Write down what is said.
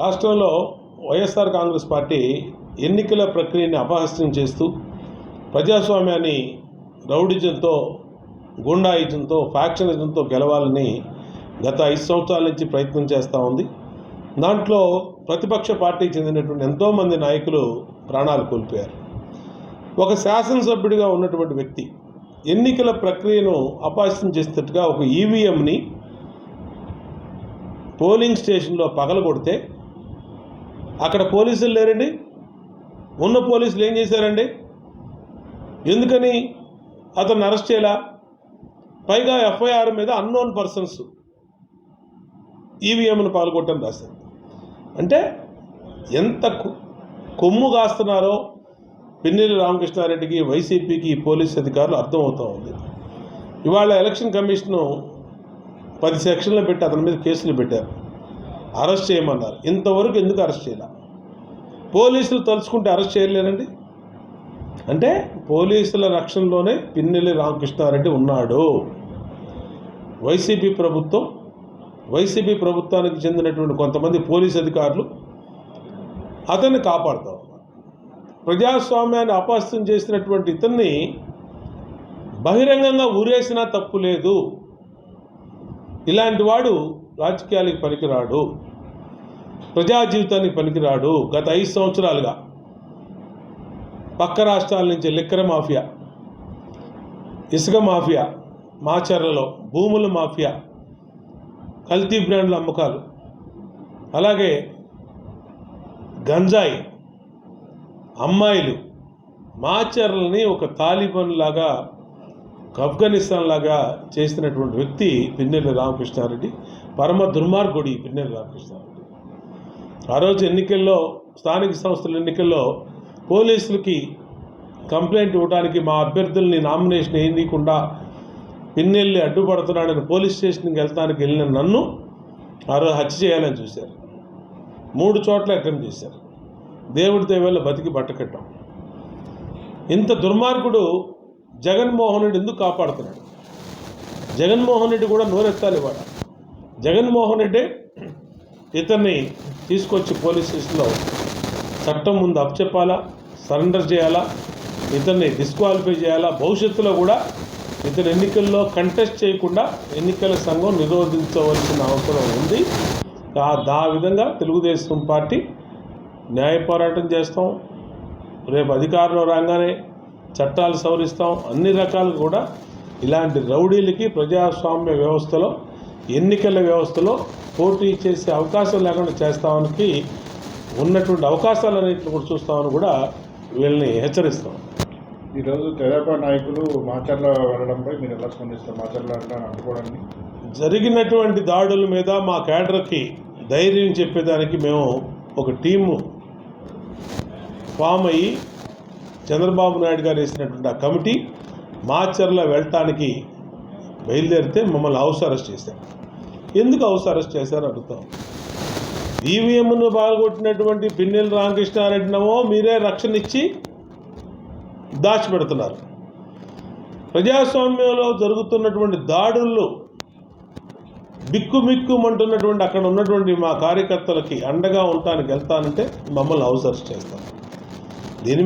రాష్ట్రంలో వైఎస్ఆర్ కాంగ్రెస్ పార్టీ ఎన్నికల ప్రక్రియని అపహస్యం చేస్తూ ప్రజాస్వామ్యాన్ని రౌడిజంతో గుండాయిజంతో ఫ్యాక్షనిజంతో గెలవాలని గత ఐదు సంవత్సరాల నుంచి ప్రయత్నం చేస్తూ ఉంది. దాంట్లో ప్రతిపక్ష పార్టీకి చెందినటువంటి ఎంతోమంది నాయకులు ప్రాణాలు కోల్పోయారు. ఒక శాసనసభ్యుడిగా ఉన్నటువంటి వ్యక్తి ఎన్నికల ప్రక్రియను అపహాస్యం చేసేటట్టుగా ఒక ఈవీఎంని పోలింగ్ స్టేషన్లో పగలగొడితే అక్కడ పోలీసులు లేరండి. ఉన్న పోలీసులు ఏం చేశారండి? ఎందుకని అతను అరెస్ట్ చేయాల? పైగా ఎఫ్ఐఆర్ మీద అన్నోన్ పర్సన్స్ ఈవీఎంను పాల్గొట్టని రాశారు. అంటే ఎంత కొమ్ము కాస్తున్నారో పిన్నెల్లి రామకృష్ణారెడ్డికి వైసీపీకి పోలీస్ అధికారులు అర్థమవుతూ ఉంది. ఇవాళ ఎలక్షన్ కమిషను పది సెక్షన్లు పెట్టి అతని మీద కేసులు పెట్టారు. అరెస్ట్ చేయమన్నారు. ఇంతవరకు ఎందుకు అరెస్ట్ చేయాల? పోలీసులు తలుచుకుంటే అరెస్ట్ చేయలేరండి. అంటే పోలీసుల రక్షణలోనే పిన్నెల్లి రామకృష్ణారెడ్డి ఉన్నాడు. వైసీపీ ప్రభుత్వం వైసీపీ ప్రభుత్వానికి చెందినటువంటి కొంతమంది పోలీస్ అధికారులు అతన్ని కాపాడుతాం. ప్రజాస్వామ్యాన్ని అపహస్తం చేసినటువంటి ఇతన్ని బహిరంగంగా ఊరేసినా తప్పు లేదు. ఇలాంటి వాడు రాజకీయాలకు పనికిరాడు. ప్రజా జీవితానికి పనికిరాడు గత ఐదు సంవత్సరాలుగా. పక్క రాష్ట్రాల నుంచి లిక్కర మాఫియా ఇసుక మాఫియా మాచర్లలో భూముల మాఫియా కల్తీ బ్రాండ్ల అమ్మకాలు అలాగే గంజాయి అమ్మాయిలు మాచర్లని ఒక తాలిబన్ లాగా ఆఫ్ఘనిస్తాన్ లాగా చేసినటువంటి వ్యక్తి పిన్నెల్లి రామకృష్ణారెడ్డి పరమ దుర్మార్గుడి పిన్నెల్లి రామకృష్ణారెడ్డి. ఆ రోజు ఎన్నికల్లో స్థానిక సంస్థల ఎన్నికల్లో పోలీసులకి కంప్లైంట్ ఇవ్వడానికి మా అభ్యర్థుల్ని నామినేషన్ వేయకుండా పిన్నెల్లి అడ్డుపడుతున్నాడని పోలీస్ స్టేషన్కి వెళ్తానికి వెళ్ళిన నన్ను ఆ రోజు హత్య చేయాలని చూశారు. మూడు చోట్ల అటెంప్ట్ చేశారు. దేవుడి దేవాల బతికి బట్టకట్టాం ఇంత దుర్మార్గుడు జగన్మోహన్ రెడ్డి ఎందుకు కాపాడుతున్నాడు? జగన్మోహన్ రెడ్డి కూడా నోరెత్తాలి వాడు జగన్మోహన్ రెడ్డి ఇతన్ని తీసుకొచ్చి పోలీస్ స్టేషన్లో చట్టం ముందు అప్పచెప్పాలా సరెండర్ చేయాలా ఇతన్ని డిస్క్వాలిఫై చేయాలా? భవిష్యత్తులో కూడా ఇతను ఎన్నికల్లో కంటెస్ట్ చేయకుండా ఎన్నికల సంఘం నిరోధించవలసిన అవసరం ఉంది. ఆ విధంగా తెలుగుదేశం పార్టీ న్యాయ పోరాటం చేస్తాం. రేపు అధికారంలో రాగానే చట్టాలు సవరిస్తాం. అన్ని రకాలు కూడా ఇలాంటి రౌడీలకి ప్రజాస్వామ్య వ్యవస్థలో ఎన్నికల వ్యవస్థలో పోటీ చేసే అవకాశం లేకుండా చేస్తామనికి ఉన్నటువంటి అవకాశాలన్నింటిని కూడా చూస్తామని కూడా వీళ్ళని హెచ్చరిస్తాం. ఈరోజు తెదేపా నాయకులు మాచర్ల వెళ్ళడంపై మీరు ఎలా స్పందిస్తారు? మాచర్ల అడ్డుకోవడానికి జరిగినటువంటి దాడుల మీద మా కేడర్కి ధైర్యం చెప్పేదానికి మేము ఒక టీము ఫామ్ అయ్యి చంద్రబాబు నాయుడు గారు వేసినటువంటి ఆ కమిటీ మాచర్ల వెళ్ళటానికి బయలుదేరితే మమ్మల్ని హౌస్ అరెస్ట్ చేశారు. ఎందుకు హౌస్ అరెస్ట్ చేశారు అడుగుతాం. ఈవీఎంను పాల్గొట్టినటువంటి పిన్నెల రామకృష్ణారెడ్డినమో మీరే రక్షణ ఇచ్చి దాచిపెడుతున్నారు. ప్రజాస్వామ్యంలో జరుగుతున్నటువంటి దాడుల్లో బిక్కుమిక్కుమంటున్నటువంటి అక్కడ ఉన్నటువంటి మా కార్యకర్తలకి అండగా ఉండటానికి వెళ్తానంటే మమ్మల్ని అవసరం చేస్తాం దీని